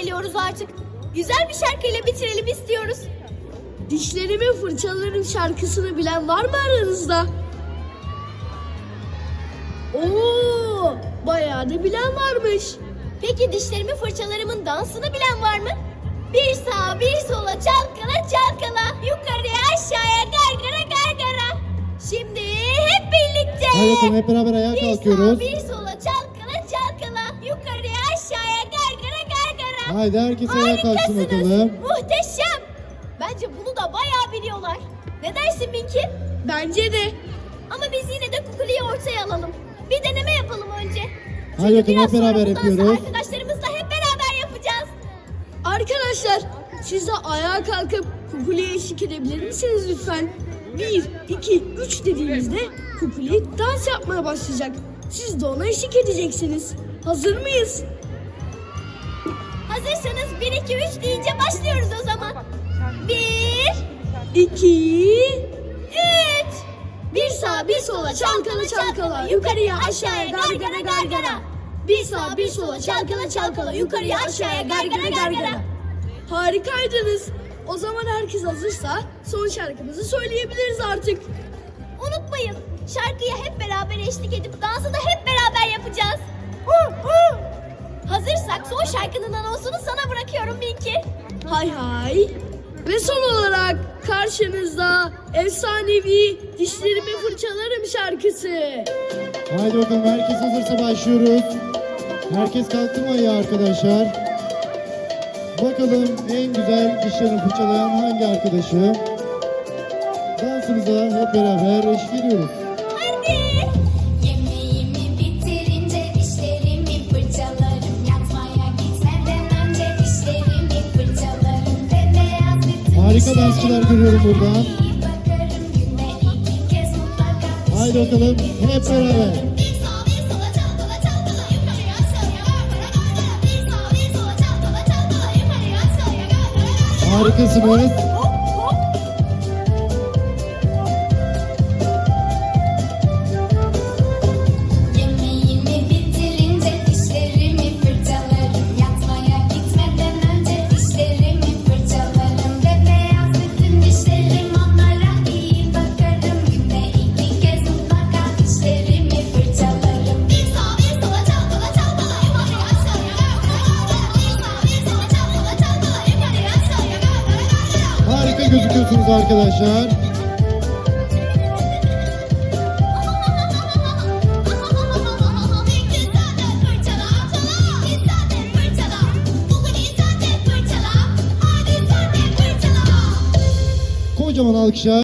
geliyoruz artık. Güzel bir şarkıyla bitirelim istiyoruz. Dişlerimi fırçalarım şarkısını bilen var mı aranızda? Oo, bayağı da bilen varmış. Peki dişlerimi fırçalarımın dansını bilen var mı? Bir sağa bir sola çalkala çalkala. Yukarıya aşağıya gargara gargara. Şimdi hep birlikte. Bakalım hep beraber ayağa Bir kalkıyoruz. sağa bir sola çalkala çalkala. Yukarıya. Haydi herkes ayağa kalksın Harikasınız. bakalım. Muhteşem. Bence bunu da bayağı biliyorlar. Ne dersin Minki? Bence de. Ama biz yine de kukuliyi ortaya alalım. Bir deneme yapalım önce. Hadi bakalım hep beraber sonra yapıyoruz. Arkadaşlarımızla hep beraber yapacağız. Arkadaşlar siz de ayağa kalkıp kukuliye eşlik edebilir misiniz lütfen? 1, 2, 3 dediğimizde kukuli dans yapmaya başlayacak. Siz de ona eşlik edeceksiniz. Hazır mıyız? Hazırsanız 1 2 3 deyince başlıyoruz o zaman. 1 2, 3 bir sağa bir sola çalkala çalkala yukarıya aşağıya gargara gargara. Bir sağa bir sola çalkala çalkala yukarıya aşağıya gargara gargara. Harikaydınız. O zaman herkes hazırsa son şarkımızı söyleyebiliriz artık. Unutmayın şarkıya hep beraber eşlik edip dansı da hep beraber yapacağız. Hazırsak son şarkının Minki. Hay hay. Ve son olarak karşınızda efsanevi dişlerimi fırçalarım şarkısı. Haydi bakalım herkes hazırsa başlıyoruz. Herkes kalktı mı ayağa arkadaşlar? Bakalım en güzel dişlerini fırçalayan hangi arkadaşı? Dansımıza hep beraber eşlik ediyoruz. Hadi. Harika dansçılar görüyorum mutlaka Haydi bakalım hep beraber. Bir gözüküyorsunuz arkadaşlar. Kocaman alkışlar.